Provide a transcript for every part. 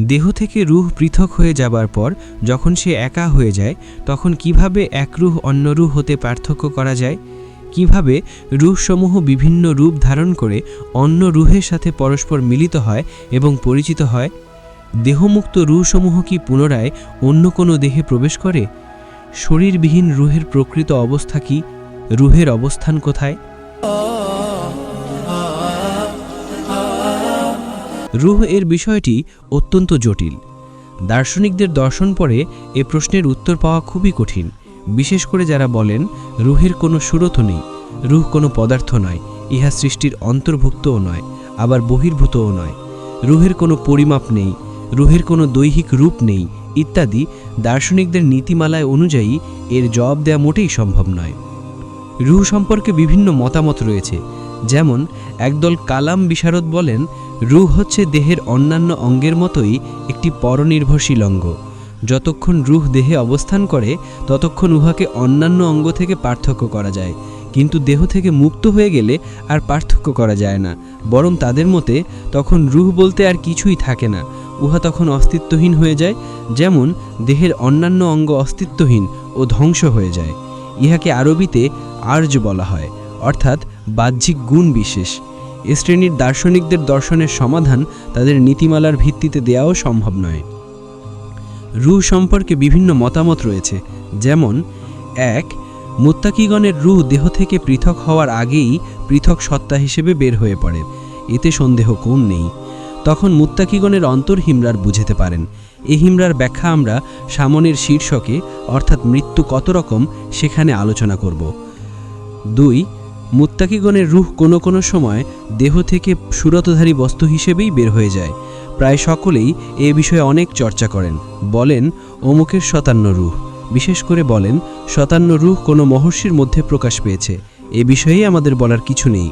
দেহ থেকে রুহ পৃথক হয়ে যাবার পর যখন সে একা হয়ে যায়, তখন কীভাবে এক রুহ অন্য রুহ হতে পার্থক্য করা যায়? কীভাবে রুহসমূহ বিভিন্ন রূপ ধারণ করে অন্য রুহের সাথে পরস্পর মিলিত হয় এবং পরিচিত হয়? দেহমুক্ত রুহসমূহ কি পুনরায় অন্য কোনো দেহে প্রবেশ করে? শরীরবিহীন রুহের প্রকৃত অবস্থা কি? রুহের অবস্থান কোথায়? রুহ এর বিষয়টি অত্যন্ত জটিল। দার্শনিকদের দর্শন পরে এ প্রশ্নের উত্তর পাওয়া খুবই কঠিন। বিশেষ করে যারা বলেন, রুহের কোনো সুরত নেই, রুহ কোনো পদার্থ নয়, ইহা সৃষ্টির অন্তর্ভুক্তও নয়, আবার বহির্ভূতও নয়। রুহের কোনো পরিমাপ নেই, রুহের কোনো দৈহিক রূপ নেই, ইত্যাদি দার্শনিকদের নীতিমালায় অনুযায়ী এর জবাব দেয়া মোটেই সম্ভব নয়। রুহ সম্পর্কে বিভিন্ন মতামত রয়েছে। যেমন, একদল কালাম বিশারদ বলেন, রুহ হচ্ছে দেহের অন্যান্য অঙ্গের মতোই একটি পরনির্ভরশীল অঙ্গ। যতক্ষণ রুহ দেহে অবস্থান করে, ততক্ষণ উহাকে অন্যান্য অঙ্গ থেকে পার্থক্য করা যায়। কিন্তু দেহ থেকে মুক্ত হয়ে গেলে আর পার্থক্য করা যায় না। বরং তাদের মতে, তখন রুহ বলতে আর কিছুই থাকে না। উহা তখন অস্তিত্বহীন হয়ে যায়। যেমন, দেহের অন্যান্য অঙ্গ অস্তিত্বহীন ও ধ্বংস হয়ে যায়। ইহাকে আরবিতে আর্য বলা হয়, অর্থাৎ বাহ্যিক গুণ বিশেষ। এ শ্রেণির দার্শনিকদের দর্শনের সমাধান তাদের নীতিমালার ভিত্তিতে দেওয়াও সম্ভব নয়। রুহ সম্পর্কে বিভিন্ন মতামত রয়েছে, যেমন, এক, মুত্তাকিগণের রুহ দেহ থেকে পৃথক হওয়ার আগেই পৃথক সত্তা হিসেবে বের হয়ে পড়ে, এতে সন্দেহ কোন নেই। তখন মুত্তাকিগণের অন্তর্হিমরার বুঝতে পারেন। এ হিমরার ব্যাখ্যা আমরা সামনের শীর্ষকে, অর্থাৎ মৃত্যু কত রকম, সেখানে আলোচনা করব। দুই, মুত্তাকিগণের রুহ কোনো কোনো সময় দেহ থেকে সুরতধারী বস্তু হিসেবেই বের হয়ে যায়। প্রায় সকলেই এ বিষয়ে অনেক চর্চা করেন। বলেন, অমুকের শতান্ন রুহ। বিশেষ করে বলেন, শতান্ন রুহ কোনো মহর্ষির মধ্যে প্রকাশ পেয়েছে। এ বিষয়েই আমাদের বলার কিছু নেই।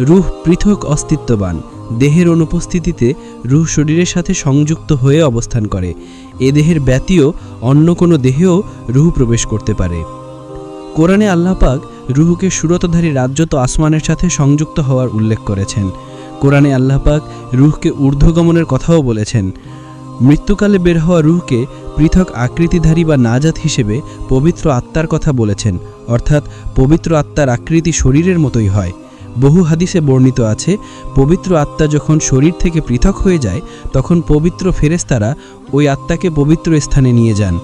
রুহ পৃথক অস্তিত্ববান। দেহের অনুপস্থিতিতে রুহ শরীরের সাথে সংযুক্ত হয়ে অবস্থান করে। এ দেহের ব্যতীয় অন্য কোনো দেহেও রুহ প্রবেশ করতে পারে। কোরআনে আল্লাপাক রুহুকে সুরতধারী রাজ্যত আসমানের সাথে সংযুক্ত হওয়ার উল্লেখ করেছেন। কোরআনে আল্লাপাক রুহকে ঊর্ধ্বগমনের কথাও বলেছেন। মৃত্যুকালে বের হওয়া রুহকে পৃথক আকৃতিধারী বা নাজাত হিসেবে পবিত্র আত্মার কথা বলেছেন, অর্থাৎ পবিত্র আত্মার আকৃতি শরীরের মতোই হয়। বহু হাদিসে বর্ণিত আছে, পবিত্র আত্মা যখন শরীর থেকে পৃথক হয়ে যায়, তখন পবিত্র ফেরেস্তারা ওই আত্মাকে পবিত্র স্থানে নিয়ে যান।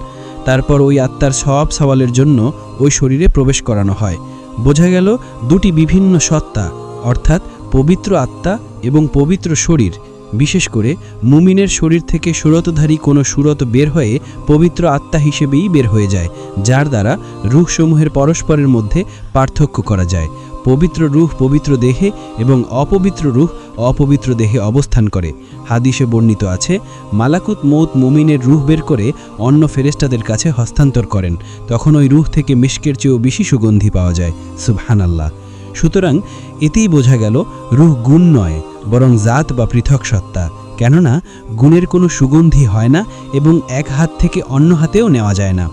তারপর ওই আত্মার সব সওয়ালের জন্য ওই শরীরে প্রবেশ করানো হয়। বোঝা গেল দুটি বিভিন্ন সত্তা, অর্থাৎ পবিত্র আত্মা এবং পবিত্র শরীর। বিশেষ করে মুমিনের শরীর থেকে সুরতধারী কোনো সুরত বের হয়ে পবিত্র আত্মা হিসেবেই বের হয়ে যায়, যার দ্বারা রুহসমূহের পরস্পরের মধ্যে পার্থক্য করা যায়। পবিত্র রুহ পবিত্র দেহে এবং অপবিত্র রুহ অপবিত্র দেহে অবস্থান করে। হাদিসে বর্ণিত আছে, মালাকুত মৌত মুমিনের রুহ বের করে অন্য ফেরেস্তাদের কাছে হস্তান্তর করেন। তখন ওই রুহ থেকে মিষ্কের চেয়েও বেশি সুগন্ধি পাওয়া যায়। সুবহানাল্লাহ। সুতরাং এতেই বোঝা গেল, রুহ গুণ নয়, বরং জাত বা পৃথক সত্তা। কেননা, গুণের কোনো সুগন্ধি হয় না এবং এক হাত থেকে অন্য হাতেও নেওয়া যায় না।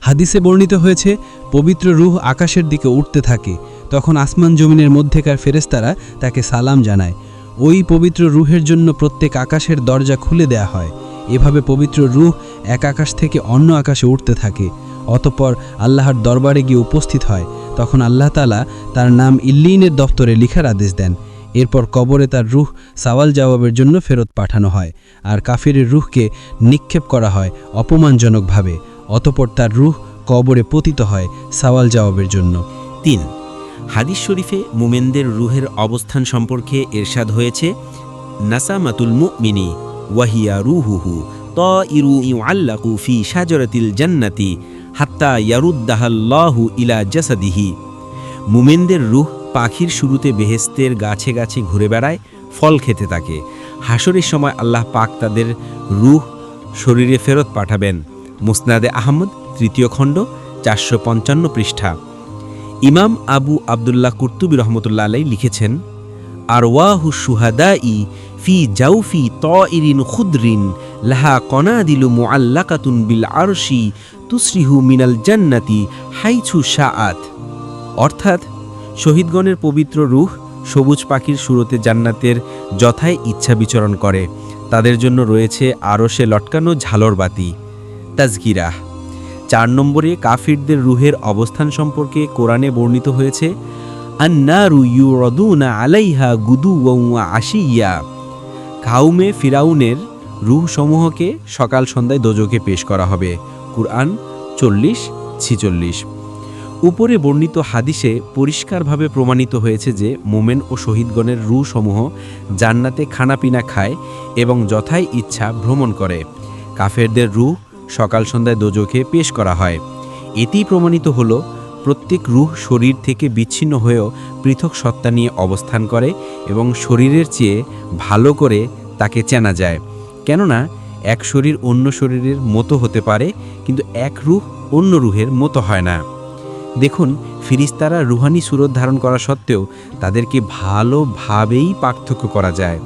হাদিসে বর্ণিত হয়েছে, পবিত্র রুহ আকাশের দিকে উঠতে থাকে। তখন আসমান জমিনের মধ্যেকার ফেরেস্তারা তাকে সালাম জানায়। ওই পবিত্র রুহের জন্য প্রত্যেক আকাশের দরজা খুলে দেয়া হয়। এভাবে পবিত্র রুহ এক আকাশ থেকে অন্য আকাশে উঠতে থাকে। অতপর আল্লাহর দরবারে গিয়ে উপস্থিত হয়। তখন আল্লাহ তালা তার নাম ইল্লিনের দপ্তরে লিখার আদেশ দেন। এরপর কবরে তার রুহ সাওয়াল জবাবের জন্য ফেরত পাঠানো হয় আর কাফিরের রুহকে নিক্ষেপ করা হয় অপমানজনকভাবে। অতপর তার রুহ কবরে পতিত হয় সাওয়াল জবাবের জন্য। তিন হাদিস শরীফে মুমেনদের রুহের অবস্থান সম্পর্কে এরশাদ হয়েছে, নাসামাতুল মুমিনি ওয়াহিয়া রুহুহু ত ইরু ইউ আল্লাকু ফি সাজরাতিল জান্নাতি হাত্তা ইয়ারুদ্দাহাল্লাহু ইলা জাসাদিহি। মুমেনদের রুহ পাখির শুরুতে বেহেস্তের গাছে গাছে ঘুরে বেড়ায়, ফল খেতে থাকে। হাসরের সময় আল্লাহ পাক তাদের রুহ শরীরে ফেরত পাঠাবেন। মুসনাদে আহমদ, তৃতীয় খণ্ড, চারশো পঞ্চান্ন পৃষ্ঠা। ইমাম আবু আবদুল্লাহ কুর্তুবী রহমতুল্লাহ আলাই লিখেছেন আর ওয়াহু সুহাদা ই ফি জাউফি ত ইরিন খুদ্রিন, লাহা কনাদিলু মুআল্লাকাতুন বিল আরশি তুসরিহু মিনাল জান্নাতি হাইছু শাআত। অর্থাৎ, শহীদগণের পবিত্র রূহ সবুজ পাখির সুরতে জান্নাতের যথায় ইচ্ছা বিচরণ করে। তাদের জন্য রয়েছে আরশে লটকানো ঝালর বাতি। তাজকিরাহ। চার নম্বরে কাফিরদের রুহের অবস্থান সম্পর্কে কোরআনে বর্ণিত হয়েছে, আন্নারু ইউরদুনা আলাইহা গুদু আশিয়া কাউমে ফিরাউনের রুহ সমূহকে সকাল সন্ধ্যায় দোজকে পেশ করা হবে। কুরআন চল্লিশ, ছিচল্লিশ। উপরে বর্ণিত হাদিসে পরিষ্কারভাবে প্রমাণিত হয়েছে যে মোমেন ও শহীদগণের রুহ সমূহ জান্নাতে খানাপিনা খায় এবং যথাই ইচ্ছা ভ্রমণ করে। কাফেরদের রুহ সকাল সন্ধ্যায় দোজখে পেশ করা হয়। এতেই প্রমাণিত হল, প্রত্যেক রুহ শরীর থেকে বিচ্ছিন্ন হয়েও পৃথক সত্তা নিয়ে অবস্থান করে এবং শরীরের চেয়ে ভালো করে তাকে চেনা যায়। কেননা, এক শরীর অন্য শরীরের মতো হতে পারে, কিন্তু এক রুহ অন্য রুহের মতো হয় না। দেখুন, ফিরিস্তারা রুহানি সুরত ধারণ করা সত্ত্বেও তাদেরকে ভালোভাবেই পার্থক্য করা যায়।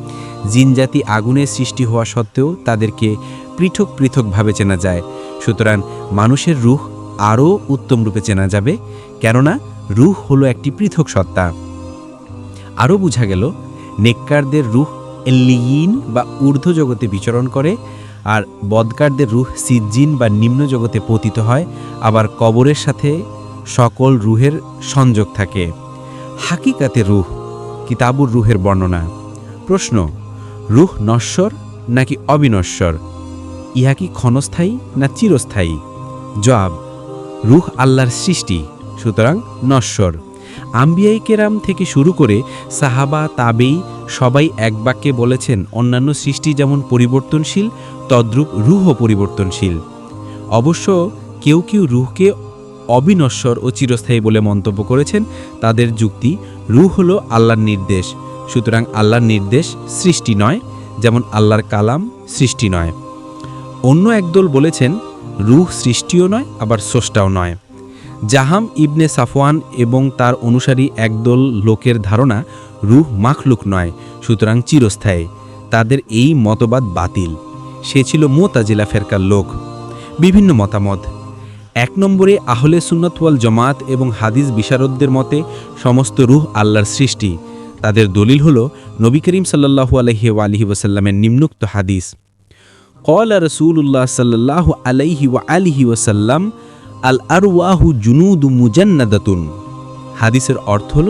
জিনজাতি আগুনের সৃষ্টি হওয়া সত্ত্বেও তাদেরকে পৃথক পৃথকভাবে চেনা যায়। সুতরাং মানুষের রুহ আরও উত্তম রূপে চেনা যাবে, কেননা রুহ হলো একটি পৃথক সত্তা। আরও বোঝা গেল, নেককারদের রুহ এল্লিয়িন বা ঊর্ধ্ব জগতে বিচরণ করে, আর বদকারদের রুহ সিজ্জিন বা নিম্ন জগতে পতিত হয়, আবার কবরের সাথে সকল রুহের সংযোগ থাকে। হাকিকাতে রুহ, কিতাবুর রুহের বর্ণনা। প্রশ্ন, রুহ নশ্বর নাকি অবিনশ্বর? ইহা কি ক্ষণস্থায়ী না চিরস্থায়ী? জবাব, রুহ আল্লাহর সৃষ্টি, সুতরাং নশ্বর। আম্বিয়াই কেরাম থেকে শুরু করে সাহাবা, তাবেই সবাই এক বাক্যে বলেছেন, অন্যান্য সৃষ্টি যেমন পরিবর্তনশীল, তদ্রূপ রুহও পরিবর্তনশীল। অবশ্য কেউ কেউ রুহকে অবিনশ্বর ও চিরস্থায়ী বলে মন্তব্য করেছেন, তাদের যুক্তি, রুহ হল আল্লাহর নির্দেশ, সুতরাং আল্লাহর নির্দেশ সৃষ্টি নয়, যেমন আল্লাহর কালাম সৃষ্টি নয়। অন্য একদল বলেছেন, রুহ সৃষ্টিও নয়, আবার স্রষ্টাও নয়। জাহাম ইবনে সাফওয়ান এবং তার অনুসারী একদল লোকের ধারণা, রুহ মাখলুক নয়, সুতরাং চিরস্থায়ী। তাদের এই মতবাদ বাতিল। সে ছিল মোতাজিলা ফেরকার লোক। বিভিন্ন মতামত। এক নম্বরে, আহলে সুন্নতওয়াল জমাত এবং হাদিস বিশারদদের মতে, সমস্ত রুহ আল্লাহর সৃষ্টি। তাদের দলিল হল, নবী করিম সাল্লাহু আলহি আলহি ওসাল্লামের নিম্নুক্ত হাদিস। কলা রসুল্লাহ সাল্লাহ আলাইহি ওয়া আলিহি ওয়াসাল্লাম আল আরওয়াহু জুনুদ মুজান্নাদাতুন হাদিসের অর্থ হল,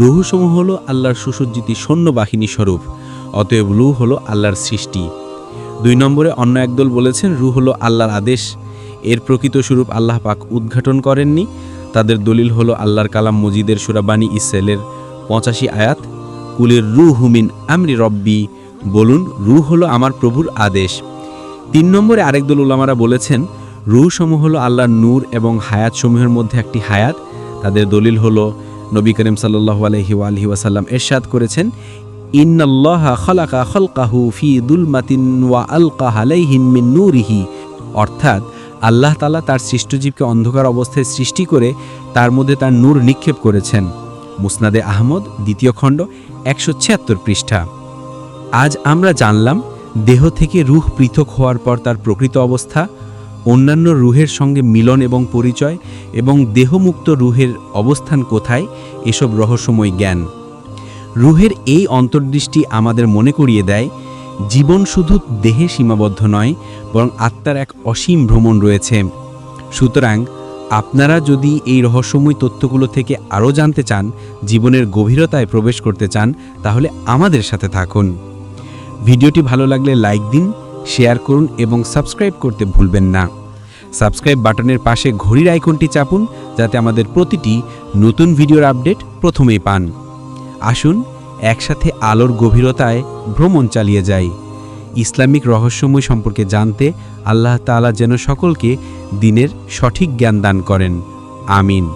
রুহসমূহ হল আল্লাহর সুসজ্জিত সৈন্যবাহিনী স্বরূপ, অতএব রুহ হলো আল্লাহর সৃষ্টি। দুই নম্বরে অন্য একদল বলেছেন রু হলো আল্লাহর আদেশ। এর প্রকৃত স্বরূপ আল্লাহ পাক উদ্ঘাটন করেননি। তাদের দলিল হলো আল্লাহর কালাম মজিদের সুরাবাণী ইসাইলের পঁচাশি আয়াত, কুলের রু হুমিন আমরি রব্বি বলুন রু হলো আমার প্রভুর আদেশ। তিন নম্বরে আরেক দল উলামারা বলেছেন, রুহসমূহ হলো আল্লাহর নূর এবং হায়াত সমূহের মধ্যে একটি হায়াত। তাদের দলিল হলো, নবী করিম সাল্লাহ আলহি আলহি ওয়াসাল্লাম এরশাদ করেছেন ফি ওয়া আলকা অর্থাৎ, আল্লাহ তালা তার সৃষ্টজীবকে অন্ধকার অবস্থায় সৃষ্টি করে তার মধ্যে তার নূর নিক্ষেপ করেছেন। মুসনাদে আহমদ, দ্বিতীয় খণ্ড, একশো ছিয়াত্তর পৃষ্ঠা। আজ আমরা জানলাম দেহ থেকে রুহ পৃথক হওয়ার পর তার প্রকৃত অবস্থা, অন্যান্য রুহের সঙ্গে মিলন এবং পরিচয়, এবং দেহমুক্ত রুহের অবস্থান কোথায়, এসব রহস্যময় জ্ঞান। রুহের এই অন্তর্দৃষ্টি আমাদের মনে করিয়ে দেয়, জীবন শুধু দেহে সীমাবদ্ধ নয়, বরং আত্মার এক অসীম ভ্রমণ রয়েছে। সুতরাং, আপনারা যদি এই রহস্যময় তথ্যগুলো থেকে আরও জানতে চান, জীবনের গভীরতায় প্রবেশ করতে চান, তাহলে আমাদের সাথে থাকুন। ভিডিওটি ভালো লাগলে লাইক দিন, শেয়ার করুন এবং সাবস্ক্রাইব করতে ভুলবেন না। সাবস্ক্রাইব বাটনের পাশে ঘড়ির আইকনটি চাপুন যাতে আমাদের প্রতিটি নতুন ভিডিওর আপডেট প্রথমেই পান। আসুন, একসাথে আলোর গভীরতায় ভ্রমণ চালিয়ে যাই। ইসলামিক রহস্যময় সম্পর্কে জানতে আল্লাহ তাআলা যেন সকলকে দিনের সঠিক জ্ঞান দান করেন। আমিন।